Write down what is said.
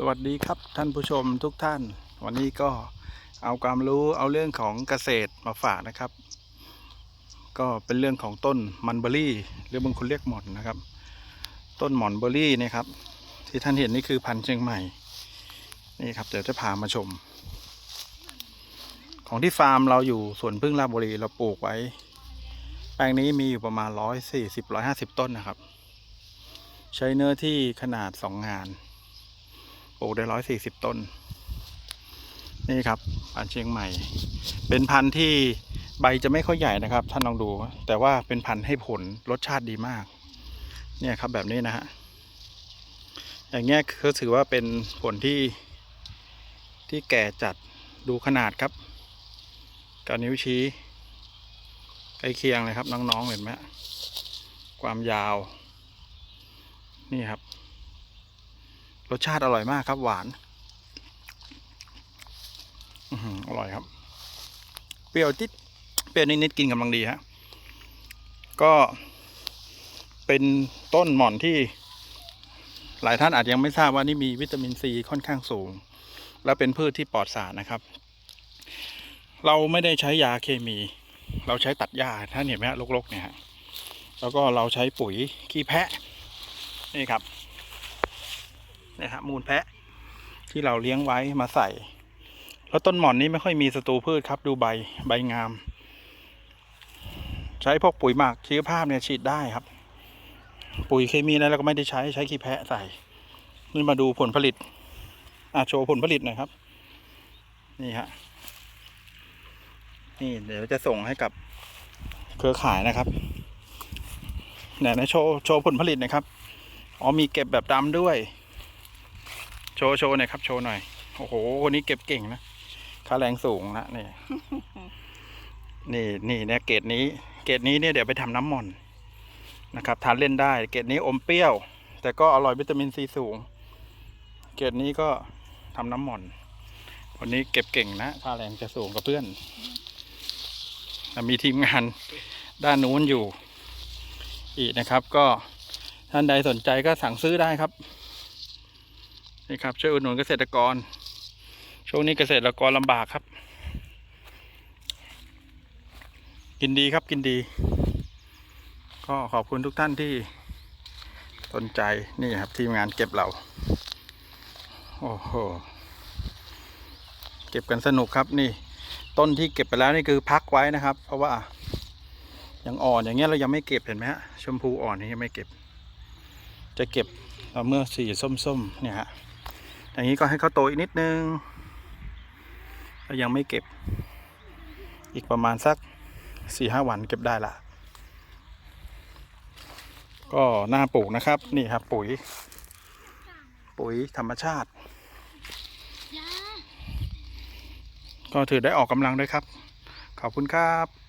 สวัสดีครับท่านผู้ชมทุกท่าน วันนี้ก็เอาความรู้เอาเรื่องของเกษตรมาฝากนะครับ ก็เป็นเรื่องของต้นมันเบอรี่ หรือบางคนเรียกหม่อนนะครับ ต้นหม่อนเบอรี่นะครับ ที่ท่านเห็นนี่คือพันธุ์เชียงใหม่นี่ครับเดี๋ยวจะพามาชม ของที่ฟาร์มเราอยู่สวนพึ่งราชบุรีเราปลูกไว้ แปลงนี้มีอยู่ประมาณร้อยสี่สิบร้อยห้าสิบต้นนะครับ ใช้เนื้อที่ขนาดสองงาน ปลูกได้ร้อยสี่สิบต้น นี่ครับพันเชียงใหม่ เป็นพันธุ์ที่ใบจะไม่ค่อยใหญ่นะครับ ท่านลองดู แต่ว่าเป็นพันธุ์ให้ผลรสชาติดีมาก เนี่ยครับแบบนี้นะฮะอย่างเงี้ยคือถือว่าเป็นผลที่ที่แก่จัดดูขนาดครับกับนิ้วชี้ใกล้เคียงเลยครับน้องๆเห็นไหมความยาว นี่ครับ รสชาติอร่อยมากครับ หวานอร่อยครับ เปรี้ยวจิดเปรี้ยวนิดๆกินกำลังดีฮะก็เป็นต้นหม่อนที่ หลายท่านอาจยังไม่ทราบว่านี่มีวิตามินซีค่อนข้างสูง และเป็นพืชที่ปลอดสารนะครับ เราไม่ได้ใช้ยาเคมี เราใช้ตัดหญ้าท่านเห็นไหมฮะลกๆเนี่ยฮะแล้วก็เราใช้ปุ๋ยขี้แพะนี่ครับ นะฮะมูลแพะ ที่เราเลี้ยงไว้มาใส่ แล้วต้นหม่อนนี้ไม่ค่อยมีศัตรูพืชครับ ดูใบใบงาม ใช้พวกปุ๋ยหมักชีวภาพเนี่ยฉีดได้ครับ ปุ๋ยเคมีนั้นเราก็ไม่ได้ใช้ใช้ขี้แพะใส่ นี่มาดูผลผลิตอะโชว์ผลผลิตหน่อยครับ นี่ฮะนี่เดี๋ยวจะส่งให้กับเครือข่ายนะครับเนี่ยนะโชว์โชว์ผลผลิตนะครับ อ๋อมีเก็บแบบดำด้วย โชว์โชว์หน่อยครับโชว์หน่อย โอ้โหคนนี้เก็บเก่งนะค่าแรงสูงนะนี่ นี่นี่เนี่ยเกรดนี้ เกรดนี้เนี่ยเดี๋ยวไปทำน้ำหม่อนนะครับทานเล่นได้ เกรดนี้อมเปรี้ยว แต่ก็อร่อยวิตามินซีสูง เกรดนี้ก็ทำน้ำหม่อนวันนี้เก็บเก่งนะค่าแรงจะสูงกับเพื่อนแต่มีทีมงานด้านนู้นอยู่ อีกนะครับ ก็ท่านใดสนใจก็สั่งซื้อได้ครับ นี่ครับช่วยอุดหนุนเกษตรกร ช่วงนี้เกษตรกรลำบากครับ กินดีครับกินดี ก็ขอบคุณทุกท่านที่สนใจนี่ครับทีมงานเก็บเรา โอ้โห เก็บกันสนุกครับนี่ ต้นที่เก็บไปแล้วนี่คือพักไว้นะครับ เพราะว่ายังอ่อนอย่างเงี้ยเรายังไม่เก็บเห็นไหมฮะชมพูอ่อนนี่ยังไม่เก็บ จะเก็บเอาเมื่อสีส้มๆเนี่ยฮะ อย่างนี้ก็ให้เขาโตอีกนิดนึงแล้วยังไม่เก็บ อีกประมาณสักสี่ห้าวันเก็บได้ละ ก็หน่าปลูกนะครับ นี่ครับปุ๋ย ปุ๋ยธรรมชาติ ก็ถือได้ออกกำลังด้วยครับ ขอบคุณครับ